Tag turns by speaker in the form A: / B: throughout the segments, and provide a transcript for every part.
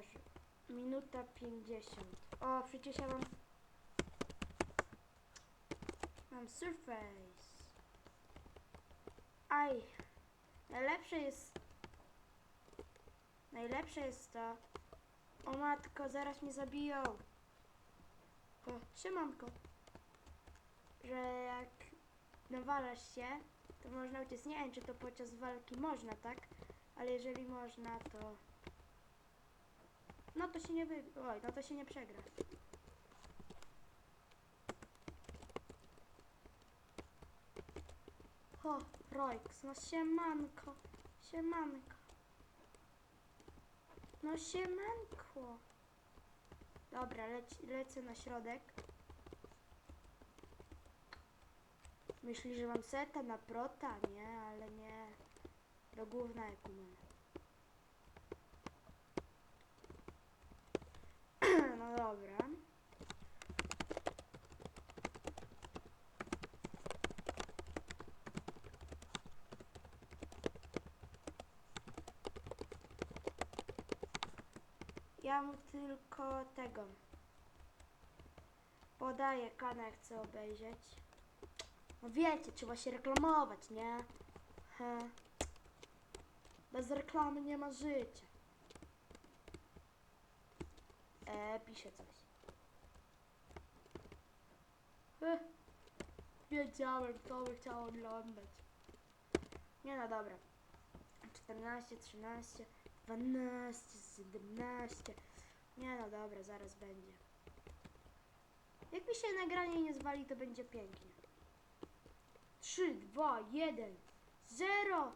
A: Boże. Minuta 50. O, przecież ja mam... Mam surface. Aj. Najlepsze jest... Najlepsze jest to... O matko, zaraz mnie zabiją. O, siemanko. Że jak nawalasz się, to można uciec. Nie wiem, czy to podczas walki można, tak? Ale jeżeli można, to... No to się nie wy... Oj, no to się nie przegra. O, Rojks, no siemanko, siemanko. No siemanko. Dobra, lec lecę na środek. Myśli, że mam seta na prota? Nie, ale nie. Do ekumen. No dobra. Ja mu tylko tego. Podaję kanał, chcę obejrzeć. No wiecie, trzeba się reklamować, nie? He. Bez reklamy nie ma życia. E, pisze coś. Eh, wiedziałem, kto by chciał oglądać. Nie no dobra. 14, 13, 12, 17. Nie no dobra, zaraz będzie. Jak mi się nagranie nie zwali, to będzie pięknie. 3, 2, 1, 0.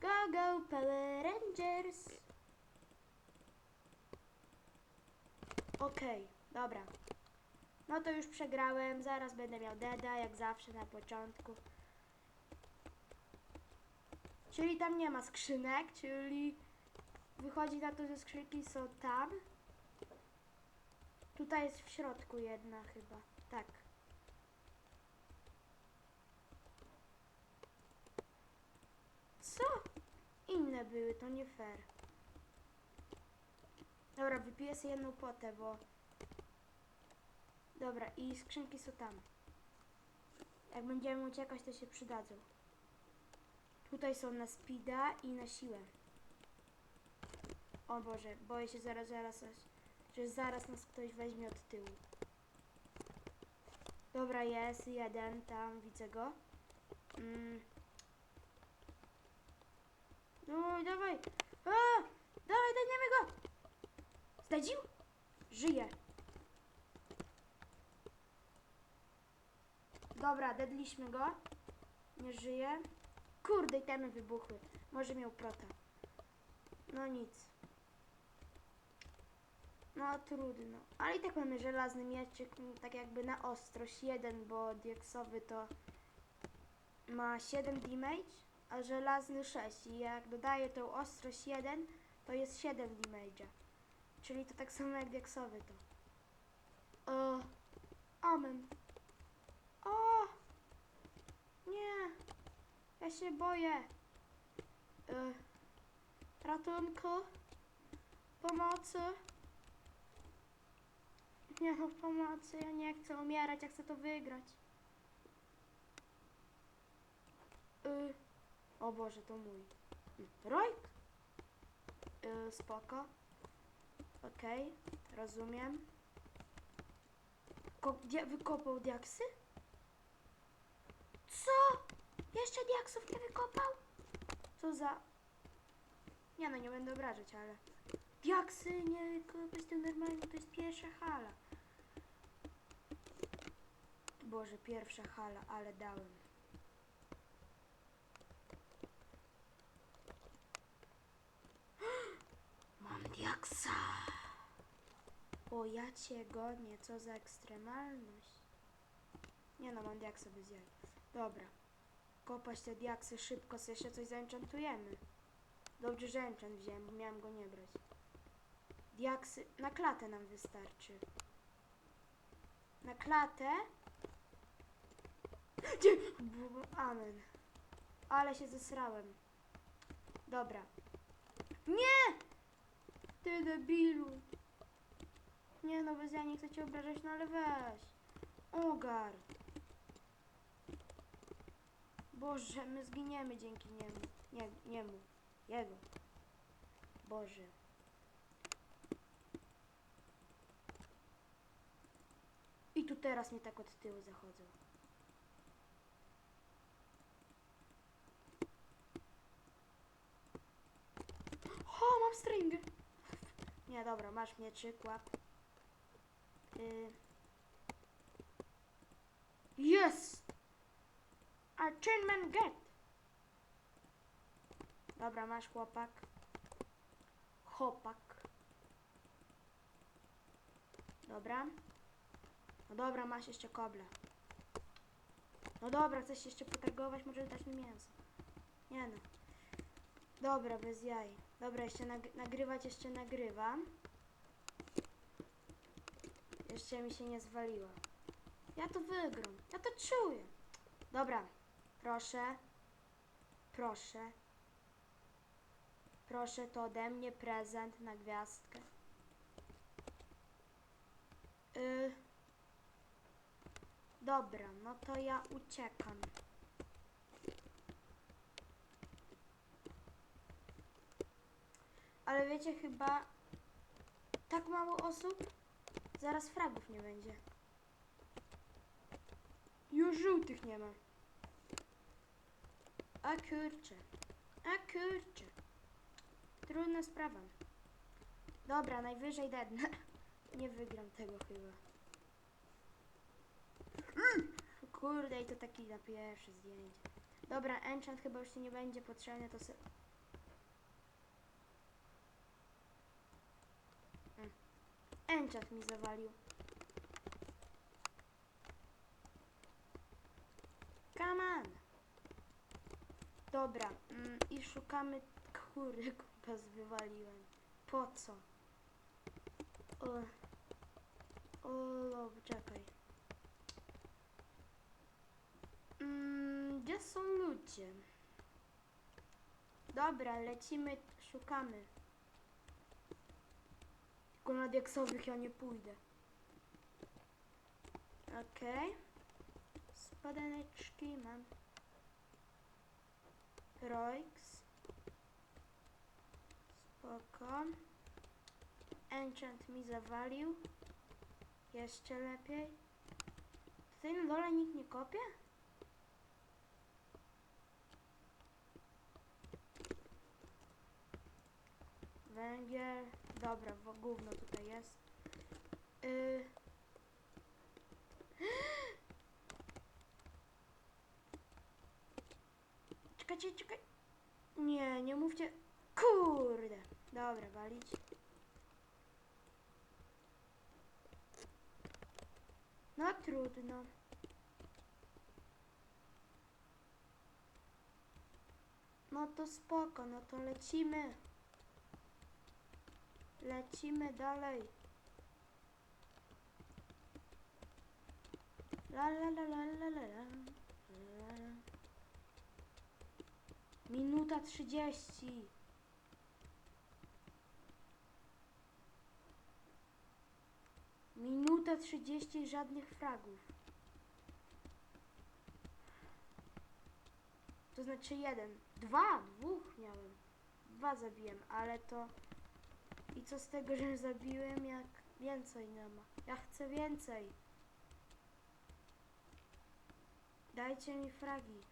A: Go, go, Power Rangers. Okej, dobra. No to już przegrałem, zaraz będę miał deda, jak zawsze na początku. Czyli tam nie ma skrzynek, czyli wychodzi na to, że skrzynki są tam. Tutaj jest w środku jedna chyba, tak. Co? Inne były, to nie fair. Dobra, wypiję sobie jedną potę, bo... Dobra, i skrzynki są tam. Jak będziemy uciekać, to się przydadzą. Tutaj są na speeda i na siłę. O Boże, boję się zaraz, zaraz, że zaraz nas ktoś weźmie od tyłu. Dobra, jest jeden, tam widzę go. Mm. No, dawaj dajemy go! Zdradził? Żyje. Dobra, dedliśmy go. Nie żyje. Kurde, temy wybuchły. Może miał prota. No nic. No trudno. Ale i tak mamy żelazny mieczyk, tak jakby na ostrość jeden, bo dieksowy to ma 7 damage, a żelazny 6. I jak dodaję tą ostrość 1, to jest 7 damage'a. Czyli to tak samo jak dieksowy to. O, amen. O! Nie! Ja się boję. Y, ratunku. Pomocy. Nie no, pomocy. Ja nie chcę umierać, ja chcę to wygrać. Y, o Boże, to mój. Rojk? Y, spoko. Okej, rozumiem. Ko gdzie wykopał diaksy? Co? Jeszcze diaksów nie wykopał? Co za... Nie no, nie będę obrażać, ale... Diaksy nie wykopać to normalnie, to jest pierwsza hala. Boże, pierwsza hala, ale dałem. Mam diaksa! O, ja cię gonię, co za ekstremalność. Nie no, mam diaksa bez jaj. Dobra. Kopać te diaksy szybko, sobie jeszcze coś zaenchantujemy. Dobrze, że enchant wziąłem, bo miałem go nie brać. Diaksy, na klatę nam wystarczy. Na klatę? Amen. Ale się zesrałem. Dobra. Nie! Ty debilu. Nie no, bez ja nie chcę cię obrażać, no ale weź. Ogar. Boże, my zginiemy dzięki niemu. Nie, niemu. Jego. Boże. I tu teraz mnie tak od tyłu zachodzą. O, mam string! Nie, dobra, masz mieczyk, łap. Y... Yes! Achievement get! Dobra, masz chłopak. Chłopak. Dobra. No dobra, masz jeszcze koble. No dobra, chcesz jeszcze potargować, możesz dać mi mięso. Nie no. Dobra, bez jaj. Dobra, jeszcze nag nagrywać jeszcze nagrywam. Jeszcze mi się nie zwaliło. Ja to wygram. Ja to czuję. Dobra, proszę. Proszę. Proszę, to ode mnie prezent na gwiazdkę. Y Dobra, no to ja uciekam. Ale wiecie, chyba tak mało osób, zaraz fragów nie będzie. Już żółtych nie ma. A kurczę, a kurczę. Trudna sprawa. Dobra, najwyżej dednę. Nie wygram tego chyba. Kurde, i to taki na pierwsze zdjęcie. Dobra, enchant chyba już ci nie będzie potrzebny, to. Enchant mi zawalił. Come on! Dobra, mm, i szukamy... Kurde, kompas wywaliłem. Po co? O, o, czekaj. Mm, gdzie są ludzie? Dobra, lecimy, szukamy. Tylko na diaksowych ja nie pójdę. Okej. Spadaneczki mam. Roix. Spoko. Enchant mi zawalił. Jeszcze lepiej. Tutaj na dole nikt nie kopie? Węgiel. Dobra, bo gówno tutaj jest. Y... Czekajcie, czekaj. Nie, nie mówcie. Kurde. Dobra, walić. No trudno. No to spoko, no to lecimy. Lecimy dalej. La la la la la la la. Minuta trzydzieści. Minuta trzydzieści żadnych fragów. To znaczy jeden. Dwa, dwóch miałem. Dwa zabiłem, ale to... I co z tego, że zabiłem, jak więcej nie ma? Ja chcę więcej. Dajcie mi fragi.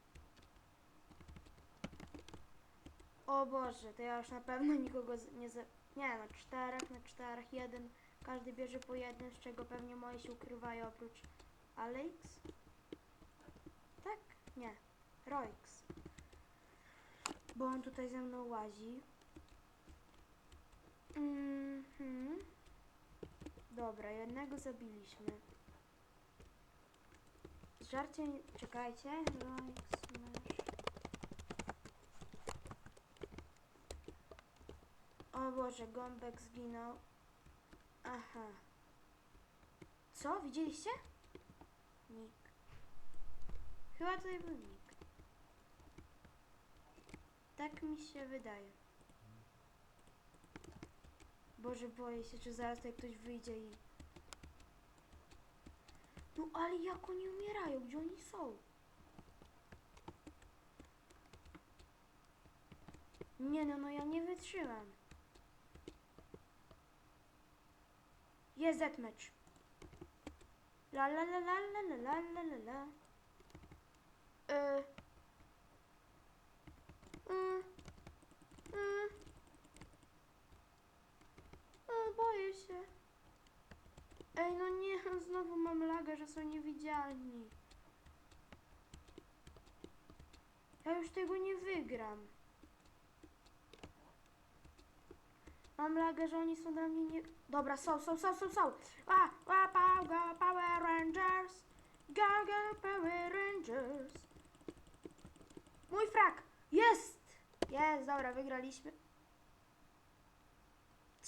A: O Boże, to ja już na pewno nikogo nie za... Nie no, czterech na czterech, jeden. Każdy bierze po jednym, z czego pewnie moje się ukrywają oprócz Alex. Tak? Nie. Roix. Bo on tutaj ze mną łazi. Mhm. Dobra, jednego zabiliśmy. Żarcie, czekajcie. Masz. O Boże, gąbek zginął. Aha. Co? Widzieliście? Nick. Chyba tutaj był Nick. Tak mi się wydaje. Boże, boję się, czy zaraz tutaj ktoś wyjdzie i... No ale jak oni umierają? Gdzie oni są? Nie no, no ja nie wytrzymam. Jest deathmatch. La la la la la la la la la la. Y. Y. boję się. Ej, no nie, znowu mam lagę, że są niewidzialni. Ja już tego nie wygram. Mam lagę, że oni są dla mnie nie... Dobra, są, są, są, są, są. A, a, pa, ga, Power Rangers. Gaga Power Rangers. Mój frak. Jest! Jest, dobra, wygraliśmy.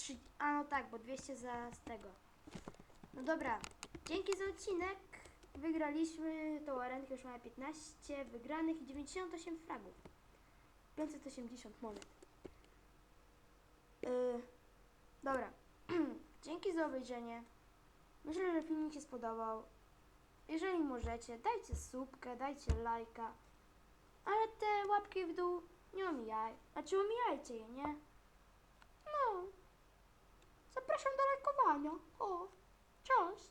A: Trzy... A no tak, bo 200 za z tego. No dobra, dzięki za odcinek. Wygraliśmy tą arenkę, już mamy 15 wygranych i 98 fragów. 580 monet. Yy, dobra. Dzięki za obejrzenie. Myślę, że filmik się spodobał. Jeżeli możecie, dajcie subkę, dajcie lajka. Ale te łapki w dół nie omijaj. Znaczy omijajcie je, nie? Zapraszam do lajkowania. O, cześć.